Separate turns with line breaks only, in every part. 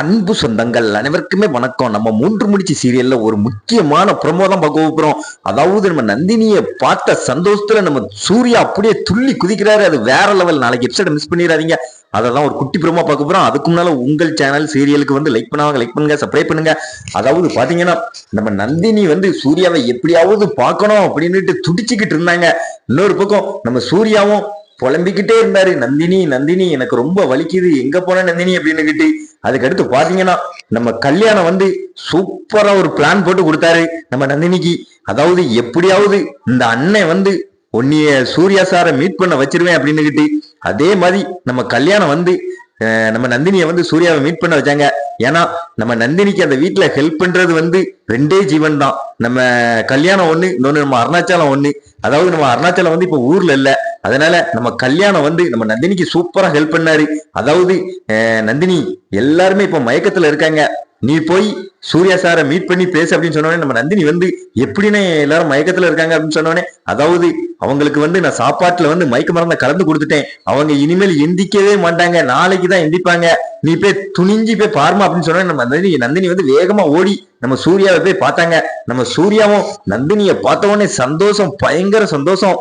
அன்பு சொந்தங்கள் அனைவருக்குமே வணக்கம். நம்ம மூன்று முடிச்சு சீரியல்ல ஒரு முக்கியமான ப்ரொமோ தான் பார்க்க போறோம். அதாவது நம்ம நந்தினியை பார்த்த சந்தோஷத்துல நம்ம சூர்யா அப்படியே துள்ளி குதிக்கிறாரு. அது வேற லெவல் நாளைக்கு எபிசோட மிஸ் பண்ணிடாதீங்க. அதை தான் ஒரு குட்டி பிரமா பார்க்க போறோம். அதுக்கு முன்னால உங்கள் சேனல் சீரியலுக்கு வந்து லைக் பண்ணாங்க லைக் பண்ணுங்க சப்ஸ்கிரைப் பண்ணுங்க. அதாவது பாத்தீங்கன்னா நம்ம நந்தினி வந்து சூர்யாவை எப்படியாவது பார்க்கணும் அப்படின்னுட்டு துடிச்சுக்கிட்டு இருந்தாங்க. இன்னொரு பக்கம் நம்ம சூர்யாவும் புலம்பிக்கிட்டே இருந்தாரு. நந்தினி நந்தினி எனக்கு ரொம்ப வலிக்குது. எங்க போன நந்தினி அப்படின்னுகிட்டு அதுக்கடுத்து பாத்தீங்கன்னா நம்ம கல்யாணம் வந்து சூப்பரா ஒரு பிளான் போட்டு கொடுத்தாரு நம்ம நந்தினிக்கு. அதாவது எப்படியாவது இந்த அண்ணன் வந்து உன்னைய சூர்யா சாரை மீட் பண்ண வச்சிருவேன் அப்படின்னுகிட்டு அதே மாதிரி நம்ம கல்யாணம் வந்து நம்ம நந்தினியை வந்து சூர்யாவை மீட் பண்ண வச்சாங்க. ஏன்னா நம்ம நந்தினிக்கு அந்த வீட்டுல ஹெல்ப் பண்றது வந்து ரெண்டே ஜீவன் தான். நம்ம கல்யாணம் ஒண்ணு இன்னொன்னு நம்ம அருணாச்சலம் ஒண்ணு. அதாவது நம்ம அருணாச்சலம் வந்து இப்ப ஊர்ல இல்லை. அதனால நம்ம கல்யாணம் வந்து நம்ம நந்தினிக்கு சூப்பரா ஹெல்ப் பண்ணாரு. அதாவது நந்தினி எல்லாருமே இப்ப மயக்கத்துல இருக்காங்க. நீ போய் சூர்யா சாரை மீட் பண்ணி பேசு அப்படின்னு சொன்னோடனே நம்ம நந்தினி வந்து எப்படின்னு எல்லாரும் மயக்கத்துல இருக்காங்க அப்படின்னு சொன்னோடனே அதாவது அவங்களுக்கு வந்து நான் சாப்பாட்டுல வந்து மயக்க மறந்த கலந்து கொடுத்துட்டேன். அவங்க இனிமேல் எந்திக்கவே மாட்டாங்க. நாளைக்கு தான் எந்திப்பாங்க. நீ போய் துணிஞ்சு போய் பாருமா அப்படின்னு சொன்னா நம்ம நந்தினி நந்தினி வந்து வேகமா ஓடி நம்ம சூர்யாவை போய் பார்த்தாங்க. நம்ம சூர்யாவும் நந்தினியை பார்த்த உடனே சந்தோஷம் பயங்கர சந்தோஷம்.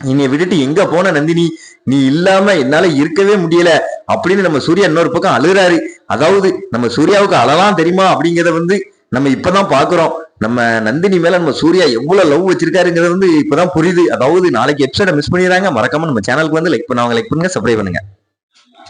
என்னை விட்டுட்டு எங்க போன நந்தினி? நீ இல்லாம என்னால இருக்கவே முடியல. அப்படின்னு நம்ம சூர்யா இன்னொரு பக்கம் அழுகுறாரு. அதாவது நம்ம சூர்யாவுக்கு அழலாம் தெரியுமா அப்படிங்கிறத வந்து நம்ம இப்பதான் பாக்குறோம். நம்ம நந்தினி மேல நம்ம சூர்யா எவ்வளவு லவ் வச்சிருக்காருங்கிறது வந்து இப்பதான் புரியுது. அதாவது நாளைக்கு எபிசோட மிஸ் பண்ணிடுறாங்க. மறக்காம நம்ம சேனலுக்கு வந்து லைக் பண்ணுவாங்க லைக் பண்ணுங்க. சப்ஸ்கிரைப் பண்ணுங்க.